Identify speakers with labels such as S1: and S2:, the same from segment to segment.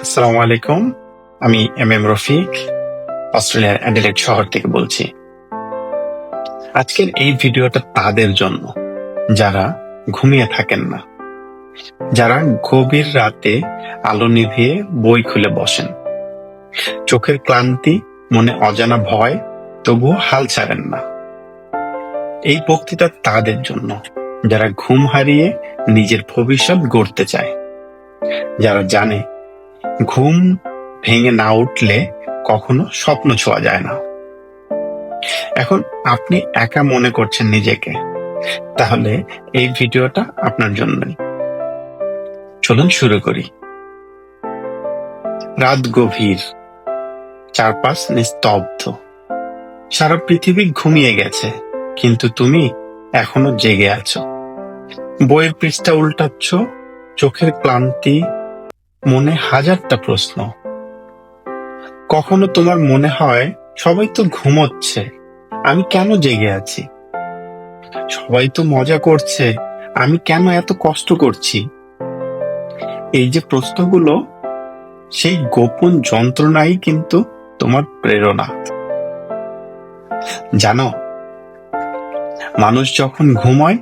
S1: আসসালামু আলাইকুম। আমি এম এম রফিক, অস্ট্রেলিয়ার অ্যাডিলেড শহর থেকে বলছি। আজকের এই ভিডিওটা তাদের জন্য, যারা ঘুমিয়ে থাকেন না। যারা গভীর রাতে আলো নিভিয়ে বই খুলে বসেন। চোখের ক্লান্তি, মনে অজানা ভয়, তবুও হাল ছাড়েন না। এই বক্তৃতা তাদের জন্য, যারা ঘুম হারিয়ে নিজের ভবিষ্যৎ গড়তে চায়। যারা জানে ঘুম ভেঙে না উঠলে কখনো স্বপ্ন ছোঁয়া যায় না। এখন আপনি একা মনে করছেন নিজেকে, তাহলে এই ভিডিওটা আপনার জন্যই। চলুন শুরু করি। রাত গভীর, চারপাশ নিস্তব্ধ। সারা পৃথিবী ঘুমিয়ে গেছে, কিন্তু তুমি এখনও জেগে আছো। বইয়ের পৃষ্ঠা উল্টাচ্ছ, চোখের ক্লান্তি মনে হাজারটা প্রশ্ন। কখনো তোমার মনে হয়, সবাই তো ঘুমোচ্ছে, আমি কেন জেগে আছি? সবাই তো মজা করছে, আমি কেন এত কষ্ট করছি? এই যে প্রশ্নগুলো, সেই গোপন যন্ত্রণাই কিন্তু তোমার প্রেরণা। জানো, মানুষ যখন ঘুমায়,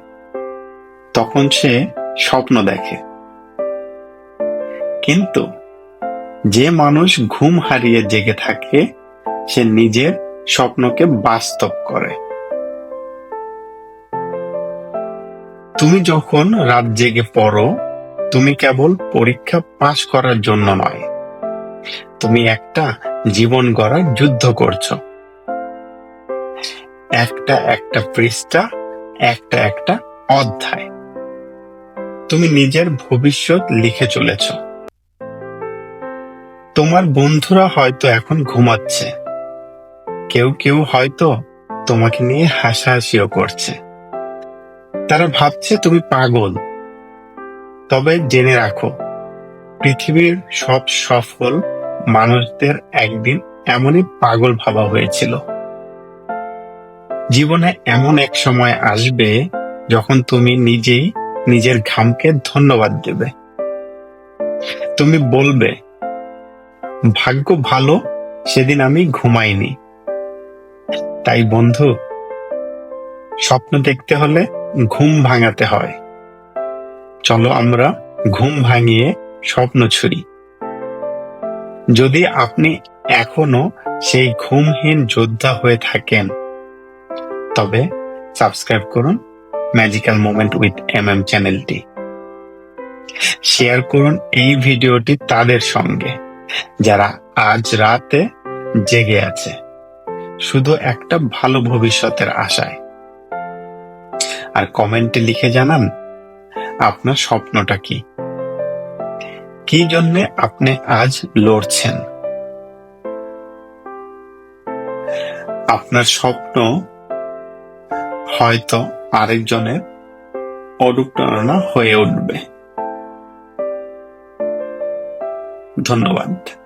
S1: তখন সে স্বপ্ন দেখে। কিন্তু যে মানুষ ঘুম হারিয়ে জেগে থাকে, সে নিজের স্বপ্নকে বাস্তব করে। তুমি যখন রাত জেগে পড়ো, তুমি কেবল পরীক্ষা পাশ করার জন্য নয়, তুমি একটা জীবন গড়ার যুদ্ধ করছ। একটা একটা পৃষ্ঠা, একটা একটা অধ্যায়। তুমি নিজের ভবিষ্যৎ লিখে চলেছো। তোমার বন্ধুরা হয়তো এখন ঘুমাচ্ছে। কেউ কেউ হয়তো তোমাকে নিয়ে হাসাহাসিও করছে। তারা ভাবছে তুমি পাগল। তবে জেনে রাখো, পৃথিবীর সব সফল মানুষদের একদিন এমনই পাগল ভাবা হয়েছিল। জীবনে এমন এক সময় আসবে যখন তুমি নিজেই নিজের ঘামকে ধন্যবাদ দেবে। তুমি বলবে ভাগ্য ভালো, সেদিন আমি ঘুমাইনি। তাই বন্ধু, স্বপ্ন দেখতে হলে ঘুম ভাঙাতে হয়। চলো আমরা ঘুম ভাঙিয়ে স্বপ্ন ছুরি যদি আপনি এখনও সেই ঘুমহীন যোদ্ধা হয়ে থাকেন, তবে সাবস্ক্রাইব করুন magical moment with M M চ্যানেলটি শেয়ার করুন এই ভিডিওটি তাদের সঙ্গে। যারা আজ রাতে জেগে আছে, শুধু একটা ভালো ভবিষ্যতের আশায়। আর কমেন্টে লিখে জানান, আপনার স্বপ্নটা কি? কি জন্যে আপনি আজ লড়ছেন? আপনার স্বপ্ন হয়তো আরেকজনের অনুপ্রেরণা হয়ে উঠবে। ধন্যবাদ।